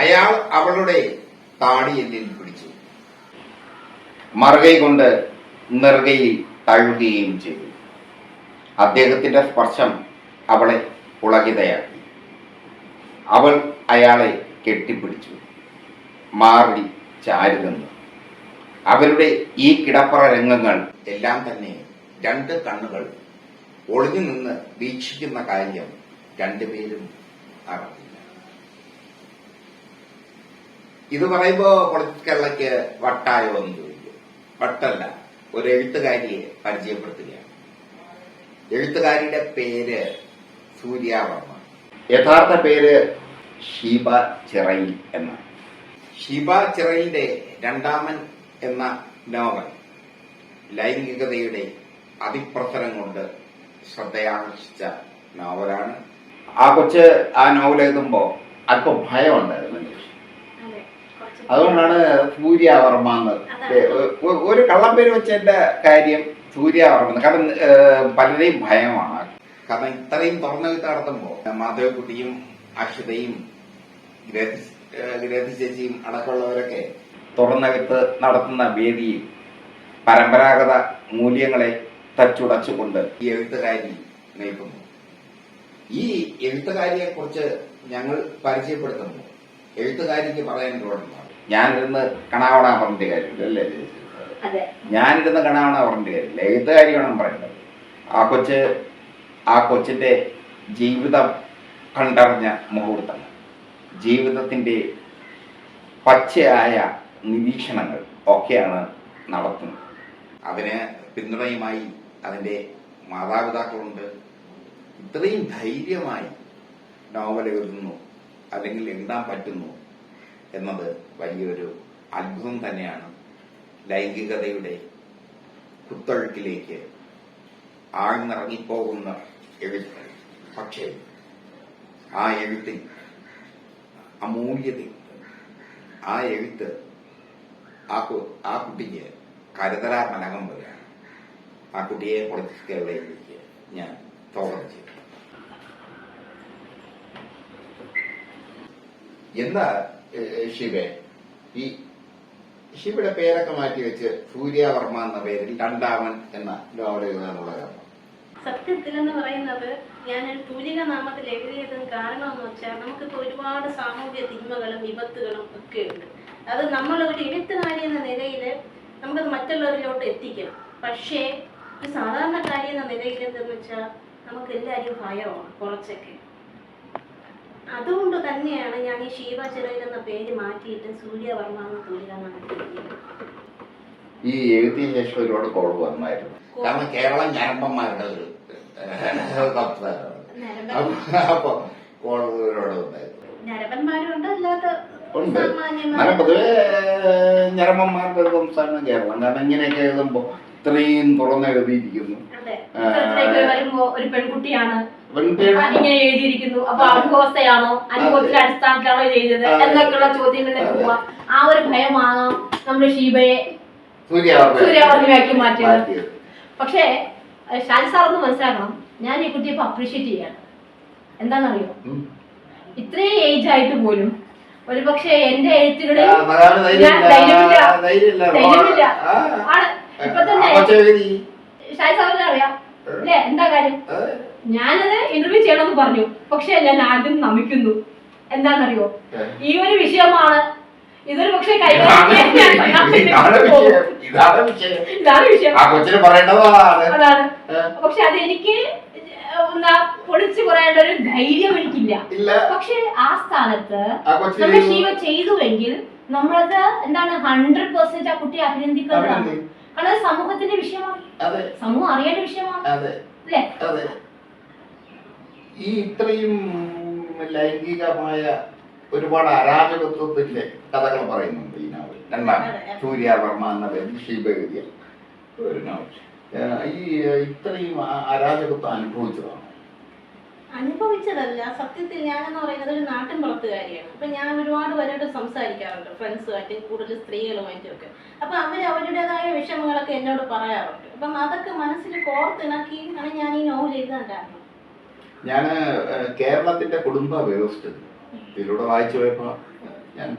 അയാൾ അവളുടെ താടി എന്നിൽ പിടിച്ചു. മറുകൈ കൊണ്ട് നെറുകയിൽ തഴുകുകയും ചെയ്തു. അദ്ദേഹത്തിന്റെ സ്പർശം അവളെ പുളകിതയാക്കി അവൾ അയാളെ കെട്ടിപ്പിടിച്ചു. മാറി ചാരി നിന്നു അവരുടെ ഈ കിടപ്പറ രംഗങ്ങൾ എല്ലാം തന്നെ രണ്ട് കണ്ണുകൾ ഒളിഞ്ഞു നിന്ന് വീക്ഷിക്കുന്ന കാര്യം രണ്ടുപേരും അറിഞ്ഞില്ല ഇത് പറയുമ്പോ കേരളക്ക് വട്ടായോ എന്ന് ചോദിക്കും. വട്ടല്ല ഒരു എഴുത്തുകാരിയെ പരിചയപ്പെടുത്തുകയാണ്. എഴുത്തുകാരിയുടെ പേര് സൂര്യാവർമ്മ. യഥാർത്ഥ പേര് ഷീബ ചിറയിൽ എന്നാണ് ഷീബ ചിറയിന്റെ രണ്ടാമൻ എന്ന നോവൽ ലൈംഗികതയുടെ അതിപ്രസരം കൊണ്ട് ശ്രദ്ധയാകർഷിച്ച നോവലാണ്. ആ കൊച്ച് ആ നോവൽ എഴുതുമ്പോ അല്പം കുറച്ച് അതുകൊണ്ടാണ് സൂര്യവർമ്മ എന്ന് പേ- ഒരു കള്ളം പേര് വെച്ചതിന്റെ കാര്യം സൂര്യവർമ്മ കാരണം പലരെയും ഭയമാണ്. കാരണം ഇത്രയും തുറന്നെഴുത്ത് നടത്തുമ്പോ മാധവക്കുട്ടിയും അക്ഷിതയും ഗ്രേസ് ചേച്ചിയും അടക്കമുള്ളവരൊക്കെ തുറന്നകത്ത് നടത്തുന്ന വേദിയിൽ പരമ്പരാഗത മൂല്യങ്ങളെ തച്ചുടച്ചുകൊണ്ട് ഈ എഴുത്തുകാരി നിൽക്കുന്നു. ഈ എഴുത്തുകാരിയെ കുറിച്ച് ഞങ്ങൾ പരിചയപ്പെടുത്തുന്നു. എഴുത്തുകാരിക്ക് പറയാൻ തുടങ്ങുന്നു ഞാനിരുന്ന് കണാവണ പറഞ്ഞിട്ട് കാര്യമില്ല അല്ലേ ഞാനിരുന്ന് കണാവണ പറഞ്ഞിട്ട് കാര്യമില്ല. ഏത് കാര്യമാണ് പറയുന്നത് ആ കൊച്ച് ആ കൊച്ചിന്റെ ജീവിതം കണ്ടറിഞ്ഞ മുഹൂർത്തങ്ങൾ ജീവിതത്തിന്റെ പച്ചയായ നിരീക്ഷണങ്ങൾ ഒക്കെയാണ് നടത്തുന്നത്. അതിന് പിന്തുണയുമായി അതിന്റെ മാതാപിതാക്കളുണ്ട്. ഇത്രയും ധൈര്യമായി നോവൽ എഴുതുന്നു അല്ലെങ്കിൽ എഴുതാൻ പറ്റുന്നു എന്നത് വലിയൊരു അത്ഭുതം തന്നെയാണ് ലൈംഗികതയുടെ കുത്തൊഴുക്കിലേക്ക് ആഴ്ന്നിറങ്ങിപ്പോകുന്ന എഴുത്ത്. പക്ഷേ ആ എഴുത്തിൽ അമൂല്യത ആ എഴുത്ത് ആ ആ കുട്ടിക്ക് കരുതലാ മലകം വരികയാണ് ആ കുട്ടിയെ പൊളിറ്റിക്കലിലേക്ക് ഞാൻ തോന്നി ചെയ്തു എന്താ ശിവേ? ഈ ശിവയുടെ പേരൊക്കെ മാറ്റി വെച്ച് സൂര്യവർമ്മ എന്ന പേരിൽ രണ്ടാമൻ എന്ന നോവൽ എഴുതാനുള്ള കാരണം. സത്യത്തിലെന്ന് പറയുന്നത് ഞാൻ തൂലിക നാമത്തിൽ എഴുതിയതും കാരണമെന്ന് വെച്ചാൽ നമുക്കിപ്പോൾ ഒരുപാട് സാമൂഹ്യ തിന്മകളും വിപത്തുകളും ഒക്കെ ഉണ്ട്. അത് നമ്മൾ ഒരു എഴുത്തുകാരി എന്ന നിലയിൽ നമുക്കത് മറ്റുള്ളവരിലോട്ട് എത്തിക്കണം. പക്ഷേ ഒരു സാധാരണക്കാരി എന്ന നിലയിൽ എന്തെന്ന് വെച്ചാൽ നമുക്ക് എല്ലാവരും ഭയമാണ് കുറച്ചൊക്കെ. അതുകൊണ്ട് തന്നെയാണ് ഞാൻ ഈ ശിവചരോയിൽ എന്ന പേര് മാറ്റിയിട്ട് സൂര്യവർമ്മ എന്ന തൂലിക ഈ എഴുതിയ ശേഷം ഒരുപാട് കോൾ വന്നായിരുന്നു. കാരണം കേരളം ഞരമ്പന്മാരുടെ ഒരു സംസ്ഥാനമാണ് അപ്പൊ- ഒരുപാട് വന്നായിരുന്നു. അല്ലാത്ത ഉണ്ട്. പൊതുവെ ഞരമ്പന്മാരുടെ ഒരു സംസ്ഥാനം കേരളം. കാരണം ഇങ്ങനെയൊക്കെ എഴുതുമ്പോ ഇത്രയും തുറന്ന് എഴുതിയിരിക്കുന്നു അതെ ആ, ചിത്രത്തിലേക്ക് വരുമ്പോ ഒരു പെൺകുട്ടിയാണ് ഇങ്ങനെ എഴുതിയിരിക്കുന്നു. അപ്പൊ അനുഭവസ്ഥയാണോ അനുഭവത്തിന്റെ അടിസ്ഥാനത്തിലാണോ ഇത് എഴുതിയത്. എന്നൊക്കെയുള്ള ചോദ്യങ്ങളിലേക്ക് പോവാ. ആ ഒരു ഭയമാണ് നമ്മുടെ ഷീബയെ സൂര്യാവർമ്മ സൂര്യാവർമ്മയാക്കി മാറ്റിയത്. പക്ഷേ ഷാൻ സാർ ഒന്ന് മനസ്സിലാക്കണം. ഞാൻ ഈ കുട്ടിയെ ഇപ്പൊ അപ്രീഷിയേറ്റ് ചെയ്യാണ്. എന്താണെന്നറിയോ. ഇത്രയും ഏജ് ആയിട്ട് പോലും ഒരു പക്ഷേ എന്റെ എഴുത്തുകളിൽ. ഞാൻ ധൈര്യമില്ല. ധൈര്യമില്ല. ആണ്. ഇപ്പൊ തന്നെ ഷാൻ സാറിനെ അറിയാം. അല്ലേ? എന്താ കാര്യം. ഞാനത് ഇന്റർവ്യൂ ചെയ്യണമെന്ന് പറഞ്ഞു. പക്ഷെ ഞാൻ ആദ്യം നമിക്കുന്നു. എന്താണെന്നറിയോ? ഈ ഒരു വിഷയമാണ്. ഇതൊരു പക്ഷെ? പക്ഷെ അതെനിക്ക് എന്താ പൊളിച്ചു പറയേണ്ട ഒരു ധൈര്യം എനിക്കില്ല. പക്ഷെ ആ സ്ഥാനത്ത് നമ്മൾ ശിവ ചെയ്തുവെങ്കിൽ നമ്മളത് എന്താണ് ഹൺഡ്രഡ് പെർസെന്റ് ആ കുട്ടിയെ അഭിനന്ദിക്കുന്നതാണ്. അഭിനന്ദിക്കും. കാരണം സമൂഹത്തിന്റെ വിഷയമാണ്. സമൂഹം അറിയേണ്ട വിഷയമാണ്. അല്ലേ? ഈ ഇത്രയും ലൈംഗികമായ ഒരുപാട് അരാജകത്വത്തിന്റെ കഥകൾ പറയുന്നുണ്ട് ഈ നോവൽ രണ്ടാം സൂര്യ വർമ്മ എന്ന ഷീബ എഴുതിയ ഒരു നോവൽ ഈ ഇത്രയും അരാജകത്വം അനുഭവിച്ചതാണ്? അനുഭവിച്ചതല്ല. സത്യത്തിൽ എന്ന് പറയുന്നത് ഒരു നാട്ടിൻ പുറത്തുകാരിയാണ് അപ്പൊ ഞാൻ ഒരുപാട് പേരോട് സംസാരിക്കാറുണ്ട്. ഫ്രണ്ട്സുമായിട്ട് കൂടുതൽ സ്ത്രീകളുമായിട്ടും ഒക്കെ അപ്പൊ അവർ അവരുടേതായ വിഷമങ്ങളൊക്കെ എന്നോട് പറയാറുണ്ട്. അപ്പം അതൊക്കെ മനസ്സിൽ കോർത്തിണക്കി ആണ് ഞാൻ ഈ നോവൽ എഴുതാൻ കാരണം. ഞാൻ കേരളത്തിന്റെ കുടുംബ വ്യവസ്ഥ ഇതിലൂടെ വായിച്ചു പോയപ്പോ ഞാൻ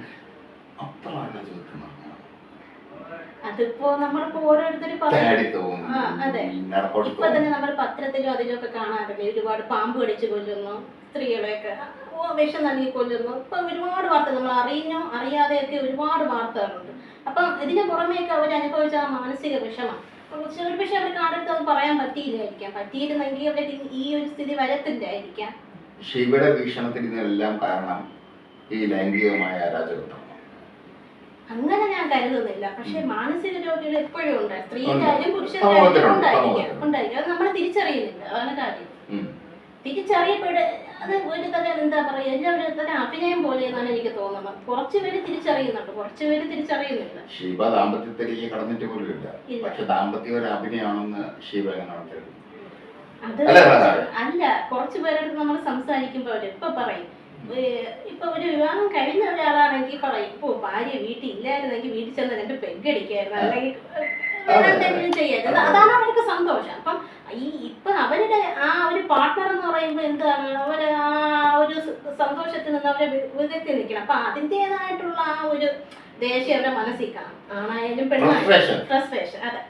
അത്ര ആലോചിക്കുന്നു അതിപ്പോ നമ്മളിപ്പോ. നടക്കോട്ട് ഇപ്പൊ തന്നെ നമ്മൾ പത്രത്തിലും അതിലൊക്കെ കാണാറില്ലേ? ഒരുപാട് പാമ്പ് കടിച്ചു കൊല്ലുന്നു സ്ത്രീകളെയൊക്കെ. വിഷം നൽകി കൊല്ലുന്നു. ഇപ്പൊ ഒരുപാട് വാർത്ത നമ്മൾ അറിഞ്ഞോ അറിയാതെയൊക്കെ ഒരുപാട് വാർത്തകളുണ്ട്. അപ്പം ഇതിന് പുറമേയൊക്കെ അവർ അനുഭവിച്ച മാനസിക വിഷമം ഒരു പക്ഷെ അവർക്ക് ആരുടെ പറയാൻ പറ്റിയില്ലായിരിക്കാം. പറ്റിയിരുന്നെങ്കിൽ അവരുടെ ഈ ഒരു സ്ഥിതി വരത്തില്ലായിരിക്കാം. ശിവയുടെ വീക്ഷണത്തിൽ ഇതിനെല്ലാം കാരണം ഈ ലൈംഗികമായ അരാജകത്വം. അങ്ങനെ ഞാൻ കരുതുന്നില്ല. പക്ഷെ മാനസിക രോഗികൾ എപ്പോഴും ഉണ്ട്. ഉണ്ട്. പുരുഷന്മാരും പുരുഷനായാലും സമൂഹത്തിലുണ്ട്, ഉണ്ടായിരിക്കാം. ഉണ്ടായിരിക്കും. അത് നമ്മൾ തിരിച്ചറിയുന്നില്ല. അതാണ് കാര്യം. തിരിച്ചറിയപ്പെട അത് ഒരു തരം എന്താ പറയുക എല്ലാവരും തന്നെ തരം അഭിനയം പോലെ എന്നാണ് എനിക്ക് തോന്നുന്നത്. കുറച്ച് പേര് തിരിച്ചറിയുന്നുണ്ട് കുറച്ച് പേര് തിരിച്ചറിയുന്നില്ല. ശിവ ദാമ്പത്യത്തിലേക്ക് കടന്നിട്ട് പോലും ഇല്ല. പക്ഷെ ദാമ്പത്യം ഒരു അഭിനയമാണെന്ന് ശിവ എങ്ങനെ അത് അല്ല, കുറച്ച് പേരെടുത്ത് നമ്മൾ സംസാരിക്കുമ്പോൾ ഇപ്പൊ പറയും. ഇപ്പൊ ഒരു വിവാഹം കഴിഞ്ഞ ഒരാളാണെങ്കിൽ പറയും ഇപ്പൊ ഭാര്യ വീട്ടിൽ ഇല്ലായിരുന്നെങ്കിൽ വീട്ടിൽ ചെന്ന് രണ്ട് പെഗടിക്കായിരുന്നു അല്ലെങ്കിൽ വേറെ എന്തെങ്കിലും ചെയ്യായിരുന്നു. അതാണ് അവർക്ക് സന്തോഷം. അപ്പം ഈ ഇപ്പൊ അവരുടെ ആ ഒരു പാർട്ട്ണർ എന്ന് പറയുമ്പോൾ എന്താണ്? അവർ ആ ഒരു സന്തോഷത്തിൽ നിന്ന് അവരെ വിധത്തിൽ നിൽക്കണം. അപ്പൊ അതിന്റെതായിട്ടുള്ള ആ ഒരു ദേഷ്യം അവരുടെ മനസ്സിൽ കാണും. ആണായാലും പെണ്ണായാലും. ഫ്രസ്ട്രേഷൻ അതെ.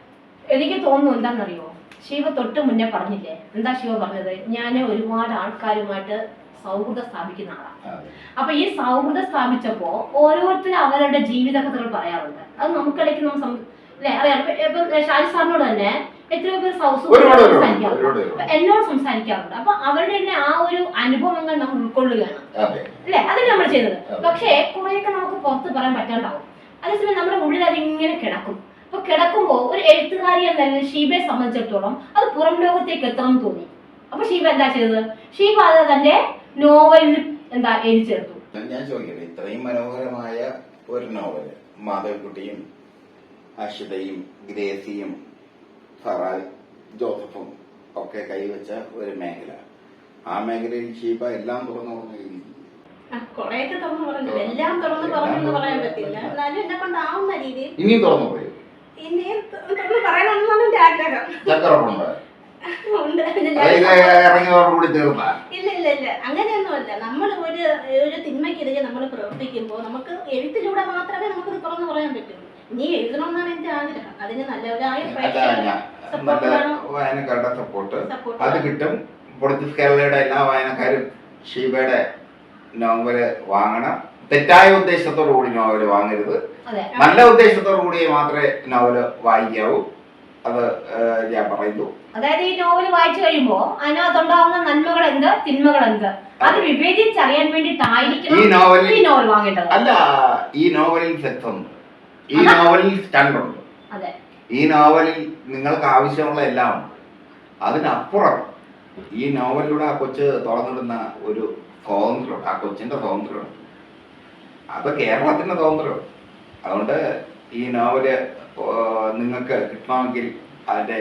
എനിക്ക് തോന്നുന്നു എന്താണെന്നറിയോ? ശിവ തൊട്ട് മുന്നേ പറഞ്ഞില്ലേ? എന്താ ശിവ പറഞ്ഞത്? ഞാൻ ഒരുപാട് ആൾക്കാരുമായിട്ട് സൗഹൃദം സ്ഥാപിക്കുന്ന ആളാണ് അപ്പൊ ഈ സൗഹൃദം സ്ഥാപിച്ചപ്പോ ഓരോരുത്തരും അവരുടെ ജീവിത കഥകൾ പറയാറുണ്ട്. അത് നമുക്കിടയ്ക്ക് നമ്മൾ സം- അല്ലേ? അറിയാം ഷാജി സാറിനോട് തന്നെ എത്രയോ പേർ സൗ- ഒരുപാട് പേരുണ്ട്, സംസാരിക്കാറുണ്ട്. ഒരുപാട് പേരുണ്ട്. അപ്പൊ എന്നോട് സംസാരിക്കാറുണ്ട്. അപ്പൊ അവരുടെ തന്നെ ആ ഒരു അനുഭവങ്ങൾ നമ്മൾ ഉൾക്കൊള്ളുകയാണ്. അല്ലെ? അതല്ലേ നമ്മൾ ചെയ്തത്. പക്ഷേ കുറെയൊക്കെ നമുക്ക് പുറത്ത് പറയാൻ പറ്റാണ്ടാവും. അതേസമയം നമ്മുടെ ഉള്ളിൽ അതിങ്ങനെ കിടക്കും. അപ്പൊ കിടക്കുമ്പോൾ ഒരു എഴുത്തുകാരി എന്ന നിലയിൽ ഷീബയെ സംബന്ധിച്ചിടത്തോളം അത് പുറം ലോകത്തേക്ക് എത്തണം എന്ന് തോന്നി. അപ്പൊ ഷീബ എന്താ ചെയ്തത്? ഷീബ അത് തന്റെ നോവലിൽ എന്താ എഴുതി ചേർത്തു. ഞാൻ ചോദിക്കട്ടെ ഇത്രയും മനോഹരമായ ഒരു നോവൽ മാധവിക്കുട്ടിയും അഷിതയും ഗ്രേസിയും ഫറാൽ ജോസഫും ഒക്കെ കൈവച്ച ഒരു മേഖല. ആ മേഖലയിൽ ഷീബ എല്ലാം തുറന്നു പറഞ്ഞു കുറെയൊക്കെ തുറന്ന് പറഞ്ഞു. എല്ലാം തുറന്നു പറഞ്ഞു പറയാൻ പറ്റില്ല. എന്നാലും എന്നെ കൊണ്ടാവുന്ന രീതിയിൽ ഇനിയും തുറന്നു പോയി ഇനിയും തുറന്ന് പറയണമെന്നാണ് എന്റെ ആഗ്രഹം. ഇല്ല ഇല്ല ഇല്ല. അങ്ങനെയൊന്നുമല്ല. നമ്മൾ ഒരു ഒരു തിന്മയ്ക്കെതിരെ നമ്മൾ പ്രവർത്തിക്കുമ്പോൾ നമുക്ക് എഴുത്തിലൂടെ മാത്രമേ നമുക്കത് തുറന്നു പറയാൻ ഇനി എഴുതണമെന്നാണ് എന്റെ ആഗ്രഹം. അതിന് നല്ലവരായ നല്ല. വായനക്കാരുടെ സപ്പോർട്ട് അത് കിട്ടും. പൊളിറ്റിക്സ് കേരളയുടെ എല്ലാ വായനക്കാരും ഷീബയുടെ നോവൽ വാങ്ങണം. തെറ്റായ ഉദ്ദേശത്തോടു കൂടി നോവൽ വാങ്ങരുത്. നല്ല ഉദ്ദേശത്തോടു കൂടി മാത്രമേ നോവൽ വായിക്കാവൂ. അത് ഞാൻ പറയുന്നു. അതായത് ഈ നോവൽ വായിച്ചു കഴിയുമ്പോ അതിനകത്തുണ്ടാവുന്ന നന്മകൾ എന്ത് തിന്മകൾ എന്ത് അത്. വിവേചിച്ചറിയാൻ നോവലിൽ ഈ നോവൽ വാങ്ങേണ്ടത്. അല്ല ഈ നോവലിൽ സെക്സ് ഉണ്ട് ഈ നോവലിൽ സ്റ്റണ്ടുണ്ട് ഈ നോവലിൽ നിങ്ങൾക്ക് ആവശ്യമുള്ള എല്ലാം ഉണ്ട്. അതിനപ്പുറം ഈ നോവലിലൂടെ ആ കൊച്ച് തുറന്നിടുന്ന ഒരു സ്വാതന്ത്ര്യമുണ്ട്. ആ കൊച്ചിന്റെ സ്വാതന്ത്ര്യമുണ്ട്. അത് കേരളത്തിന്റെ സ്വാതന്ത്ര്യമുണ്ട്. അതുകൊണ്ട് ഈ നോവൽ നിങ്ങൾക്ക് കിട്ടണമെങ്കിൽ അതിന്റെ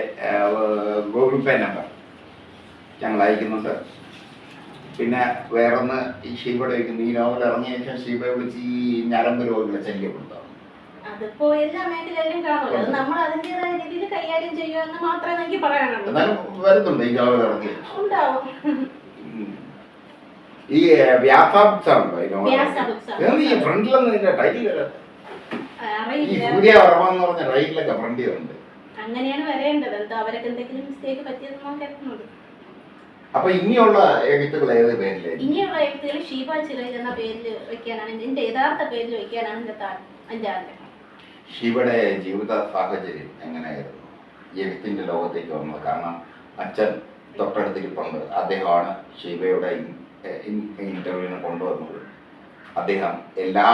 ഗൂഗിൾ പേ നമ്പർ ഞങ്ങൾ അയക്കുന്നുണ്ട്. പിന്നെ വേറൊന്ന് ഈ ഷീബയുടെ ഈ നോവൽ ഇറങ്ങിയ ശേഷം ഷീബയെ വിളിച്ച് ഈ ഞരമ്പ് രോഗികളെ ശല്യപ്പെടുത്താം. അതിപ്പോ എല്ലാ മേഖലയിലും കാണുമല്ലോ അത് നമ്മൾ അതിന്റേതായ രീതിയിൽ കൈകാര്യം ചെയ്യുക എന്ന് മാത്രമേ എനിക്ക് പറയാനുള്ളൂ. എന്നാലും വരുന്നുണ്ട് ഈ ഉണ്ടാവും. ഈ ഫ്രണ്ടിലൊന്നും ഇതിന്റെ ടൈറ്റിൽ ആ, ഈ അറിയില്ല. സൂര്യ വർമ്മ എന്ന് പറഞ്ഞ ടൈറ്റിലൊക്കെ അങ്ങനെയാണ് വരേണ്ടത്. എന്താ അവരൊക്കെ എന്തെങ്കിലും മിസ്റ്റേക്ക് അപ്പൊ ഇനിയുള്ള എഴുത്തുകൾ ഏത് പേരിൽ? ഇനിയുള്ള എഴുത്തുകൾ ഷീബ ചിലയിൽ എന്ന പേരിൽ വെക്കാനാണ് എന്റെ യഥാർത്ഥ പേരിൽ വെക്കാനാണ് എന്റെ താ- എന്റെ ആഗ്രഹം. ശിവയുടെ ജീവിത സാഹചര്യം എങ്ങനെയായിരുന്നു? എഴുത്തിന്റെ ലോകത്തേക്ക് വന്നത്. കാരണം അച്ഛൻ തൊട്ടടുത്തിരിപ്പുണ്ട് അദ്ദേഹമാണ് ശിവയുടെ ഇന്റർവ്യൂവിനെ കൊണ്ടുവന്നത്. അദ്ദേഹം എല്ലാ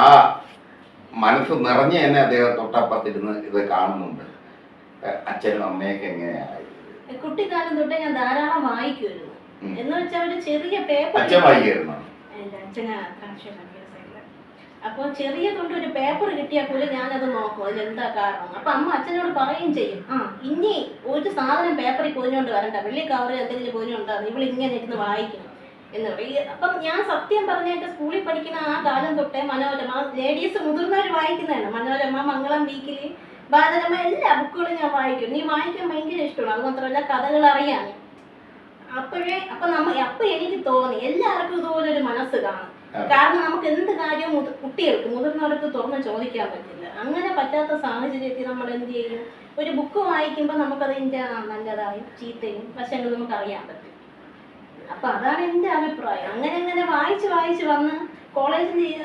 മനസ്സ് നിറഞ്ഞ് തന്നെ അദ്ദേഹം തൊട്ടപ്പത്തിരുന്ന് ഇത് കാണുന്നുണ്ട്. അച്ഛനും അമ്മയൊക്കെ എങ്ങനെയായിരുന്നു? കുട്ടിക്കാലം തൊട്ടേ ഞാൻ ധാരാളം വായിക്കുമായിരുന്നു. എന്ന് വെച്ചാൽ ഒരു ചെറിയ പേപ്പർ അച്ഛൻ വായിക്കായിരുന്നു അച്ഛന് അപ്പോൾ ചെറിയ കൊണ്ട് ഒരു പേപ്പർ കിട്ടിയാൽ പോലും ഞാനത് നോക്കും. അതിലെന്താ കാരണം? അപ്പൊ അമ്മ അച്ഛനോട് പറയുകയും ചെയ്യും. ആ. ഇനി ഒരു സാധനം പേപ്പറിൽ പൊതിഞ്ഞോണ്ട് വരണ്ട. വെള്ളി കവറിൽ എന്തെങ്കിലും പൊതിഞ്ഞുണ്ടാകും ഇവൾ ഇങ്ങനെ ഇരുന്ന് വായിക്കണം എന്ന് പറയും. അപ്പം ഞാൻ സത്യം പറഞ്ഞിട്ട് സ്കൂളിൽ പഠിക്കുന്ന ആ കാലം തൊട്ടേ മനോരമ ലേഡീസ് മുതിർന്നവർ വായിക്കുന്നതാണ്. മനോരമ മംഗളം വീക്കിലി ബാലരമ എല്ലാ ബുക്കുകളും ഞാൻ വായിക്കും. നീ വായിക്കാൻ ഭയങ്കര ഇഷ്ടമാണ്. അത് മാത്രമല്ല കഥകൾ അറിയാൻ. അപ്പോഴേ അപ്പൊ നമ്മ അപ്പൊ എനിക്ക് തോന്നി എല്ലാവർക്കും ഇതുപോലെ ഒരു മനസ്സ് കാണും. കാരണം നമുക്ക് എന്ത് കാര്യവും കുട്ടികൾക്ക് മുതിർന്നവർക്ക് തുറന്ന് ചോദിക്കാൻ പറ്റില്ല. അങ്ങനെ പറ്റാത്ത സാഹചര്യത്തിൽ നമ്മൾ എന്ത് ചെയ്യും? ഒരു ബുക്ക് വായിക്കുമ്പോൾ നമുക്കതിന്റെ നല്ലതായും ചീത്തയും വശങ്ങൾ നമുക്ക് അറിയാൻ പറ്റും. അപ്പൊ അതാണ് എന്റെ അഭിപ്രായം. അങ്ങനെ അങ്ങനെ വായിച്ച് വായിച്ച് വന്ന് കോളേജിൽ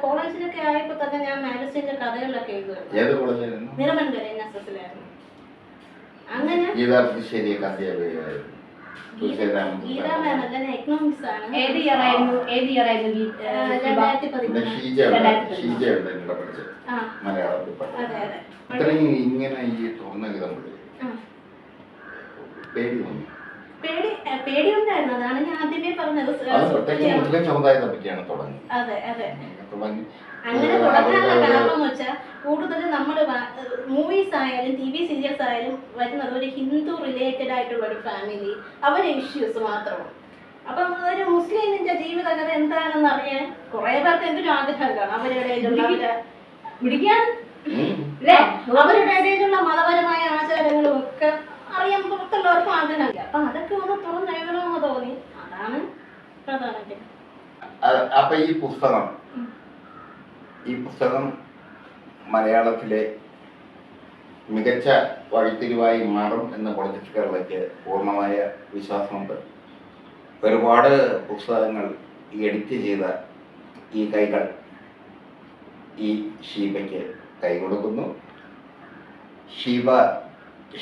കോളേജിലൊക്കെ ആയപ്പോ തന്നെ ഞാൻ മാഗസിന്റെ കഥകളിലൊക്കെ എഴുതുമായിരുന്നു. കോളേജിലായിരുന്നു നിറമൻകര എൻ എസ് എസിലായിരുന്നു. അങ്ങനെ ഏത് ഇയർ ആയിരുന്നു? ഏത് ഇയർ ആയിരുന്നു മലയാളത്തിൽ അതെ അതെ. ഇത്രയും ഇങ്ങനെ ഈ തുറന്ന വിധമുള്ളൂ പേടി വന്നു പേടി പേടി പേടിയുണ്ടായിരുന്നു. അതാണ് ഞാൻ ആദ്യമേ പറഞ്ഞത്. അത് പ്രത്യേകിച്ച് സുഹൃത്തുക്കളെ- മുസ്ലിം സമുദായത്തെ പറ്റിയാണ് തുടങ്ങി. അതെ അങ്ങനെ തുടങ്ങാനുള്ള കൂടുതൽ നമ്മൾ മൂവീസ് ആയാലും ടി വി സീരിയൽസ് ആയാലും വരുന്നത് ഒരു ഹിന്ദു റിലേറ്റഡ് ആയിട്ടുള്ള ഒരു ഫാമിലി അവരെ ഇഷ്യൂസ് മാത്രമാണ്. അപ്പം ഒരു മുസ്ലിമിന്റെ ജീവിതകഥ എന്താണെന്ന് അറിയാൻ കുറെ പേർക്ക് എന്തൊരു ആഗ്രഹം കാണും അവരുടെ ഇടയിലുള്ള അവരുടെ പിടിക്കാണ് അല്ലേ? അവരുടെ ഇടയിലുള്ള മതപരമായ ആചാരങ്ങളും ഒക്കെ അറിയാൻ പുറത്തുള്ളവർക്കും ആഗ്രഹമില്ല അപ്പൊ അതൊക്കെ ഒന്ന് തുറന്നെഴുതണമെന്ന് തോന്നി. അതാണ് പ്രധാനമായിട്ട്. അ- അപ്പൊ ഈ പുസ്തകം ഈ പുസ്തകം മലയാളത്തിലെ മികച്ച വഴിത്തിരിവായി മാറും എന്ന് പൊളിറ്റിക്സുകാരിലേക്ക് പൂർണമായ വിശ്വാസമുണ്ട്. ഒരുപാട് പുസ്തകങ്ങൾ ഈ എഡിറ്റ് ചെയ്ത ഈ കൈകൾ ഈ ഷീബയ്ക്ക് കൈ കൊടുക്കുന്നു ഷീബ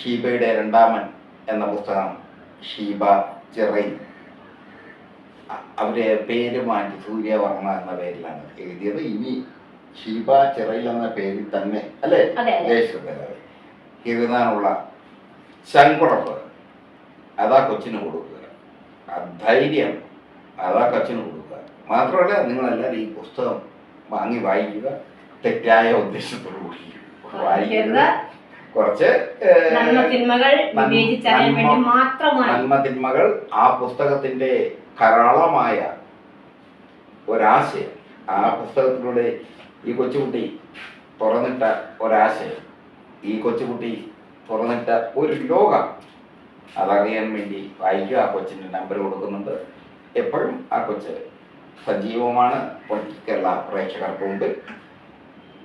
ഷീബയുടെ രണ്ടാമൻ എന്ന പുസ്തകം ഷീബ ചിറൈ. അവരെ പേര് മാറ്റി സൂര്യവർമ്മ എന്ന പേരിലാണ് എഴുതിയത്. ഇനി ഷീബ ചിറയിൽ എന്ന പേരിൽ തന്നെ അല്ലേ? അതെ അതെ. ദേശത്ത് എഴുതാനുള്ള ശങ്കുടപ്പ് അതാ കൊച്ചിന് കൊടുക്കുക. ആ ധൈര്യം അതാ കൊച്ചിന് കൊടുക്കുക. മാത്രമല്ല നിങ്ങളെല്ലാവരും ഈ പുസ്തകം വാങ്ങി വായിക്കുക തെറ്റായ ഉദ്ദേശത്തോടു കൂടി വായിക്കുക. കുറച്ച് നന്മതിന്മകൾ ആ പുസ്തകത്തിന്റെ കരാളമായ ഒരാശയം ആ പുസ്തകത്തിലൂടെ ഈ കൊച്ചുകുട്ടി തുറന്നിട്ട ഒരാശയം ഈ കൊച്ചുകുട്ടി തുറന്നിട്ട ഒരു ലോകം. അതറിയാൻ വേണ്ടി വായിക്കുക. ആ കൊച്ചിന്റെ നമ്പർ കൊടുക്കുന്നുണ്ട്. എപ്പോഴും ആ കൊച്ച് സജീവമാണ്. കേരള പ്രേക്ഷകർക്ക് മുമ്പിൽ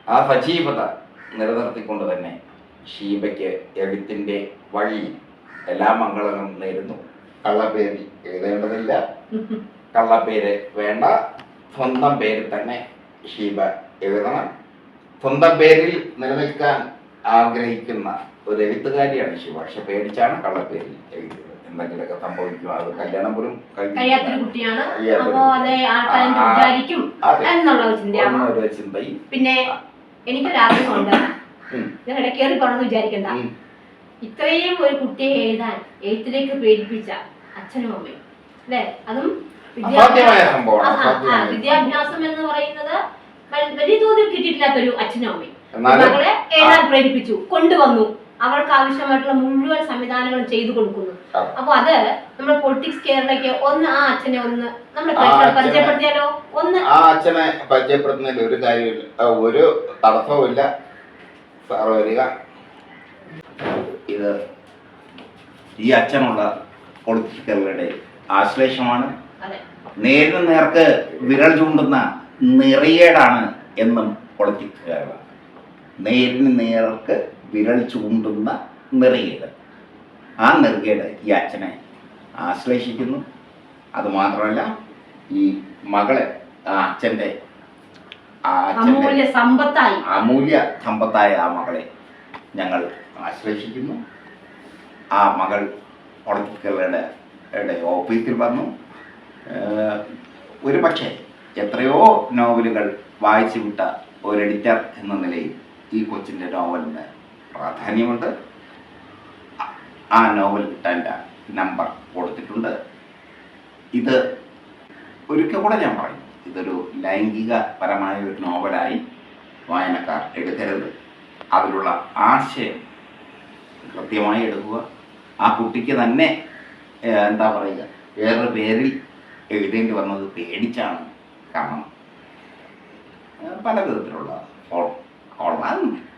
ആ സജീവത നിലനിർത്തിക്കൊണ്ട് തന്നെ ഷീബയ്ക്ക് എഴുത്തിന്റെ വഴി എല്ലാ മംഗളങ്ങളും നേരുന്നു. കള്ളപ്പേര് എഴുതേണ്ടതില്ല. കള്ളപ്പേര് വേണ്ട. സ്വന്തം പേര് തന്നെ ഷീബ എഴുതണം. സ്വന്തം പേരിൽ നിലനിൽക്കാൻ ആഗ്രഹിക്കുന്ന ഒരു എഴുത്തുകാരിയാണ് ശിവ. പക്ഷെ പേടിച്ചാണ് കള്ളപ്പേരിൽ എഴുതിയത്. എന്തെങ്കിലുമൊക്കെ സംഭവിക്കും. അത് കല്യാണം പോലും കഴിയാത്തൊരു കുട്ടിയാണ്. അപ്പോ അതെ ആൾക്കാർ ആ, ആ. വിചാരിക്കും എന്നുള്ള ഒരു ചിന്തയും പിന്നെ എനിക്കൊരു ആഗ്രഹമുണ്ട്. ഞാൻ ഇടയ്ക്കേറി പോണെന്ന് വിചാരിക്കണ്ട. ഇത്രയും ഒരു കുട്ടിയെ എഴുതാൻ എഴുത്തിലേക്ക് പ്രേരിപ്പിച്ച അച്ഛനും അമ്മയും. അല്ലെ? അതും വിദ്യാഭ്യാസം എന്ന് പറയുന്നത് വലിയ തോതിൽ കിട്ടിയിട്ടില്ലാത്തൊരു അച്ഛനും അമ്മയും മകളെ എഴുതാൻ പ്രേരിപ്പിച്ചു കൊണ്ടുവന്നു. അവർക്ക് ആവശ്യമായിട്ടുള്ള മുഴുവൻ സംവിധാനങ്ങളും ചെയ്തു കൊടുക്കുന്നു. അപ്പൊ അത് നമ്മുടെ പൊളിറ്റിക്സ് കേരളയ്ക്ക് ഒന്ന് ആ അച്ഛനെ ഒന്ന് നമ്മുടെ പരിചയപ്പെടുത്തിയാലോ? ഒന്ന്. ആ അച്ഛനെ പരിചയപ്പെടുത്തുന്നതിൽ ഒരു കാര്യമില്ല. ഒരു തടസ്സവുമില്ല സാറ് വരിക. ഇത് ഈ അച്ഛനുള്ള പൊളിറ്റിക്കലുകളുടെ ആശ്ലേഷമാണ്. അതെ. നേരിന് നേർക്ക് വിരൽ ചൂണ്ടുന്ന നിറയേടാണ് എന്നും പൊളിറ്റിക്കുകാരാണ് നേരിന് നേർക്ക് വിരൽ ചൂണ്ടുന്ന നിറയേട്. ആ നിറയേട് ഈ അച്ഛനെ ആശ്ലേഷിക്കുന്നു. അതുമാത്രമല്ല ഈ മകളെ ആ അച്ഛന്റെ അമൂല്യ സമ്പത്തായി. അമൂല്യ സമ്പത്തായ ആ മകളെ ഞങ്ങൾ ആശ്ലേഷിക്കുന്നു. ആ മകൾ പൊളിറ്റിക്കലുടെ ഓഫീസിൽ വന്നു. ഒരു പക്ഷേ എത്രയോ നോവലുകൾ വായിച്ചു വിട്ട ഒരു എഡിറ്റർ എന്ന നിലയിൽ ഈ കൊച്ചിന്റെ നോവലിന് പ്രാധാന്യമുണ്ട്. ആ- നോവൽ കിട്ടാന്റെ നമ്പർ കൊടുത്തിട്ടുണ്ട്. ഇത് ഒരിക്കൽ കൂടെ ഞാൻ പറയും ഇതൊരു ലൈംഗികപരമായ ഒരു നോവലായി വായനക്കാർ എടുക്കരുത്. അതിലുള്ള ആശയം കൃത്യമായി എടുക്കുക. ആ കുട്ടിക്ക് തന്നെ എന്താ പറയുക വേറൊരു പേരിൽ എഴുതേണ്ടി വന്നത് പേടിച്ചാണ്. കാരണം പല വിധത്തിലുള്ള ഓൾ-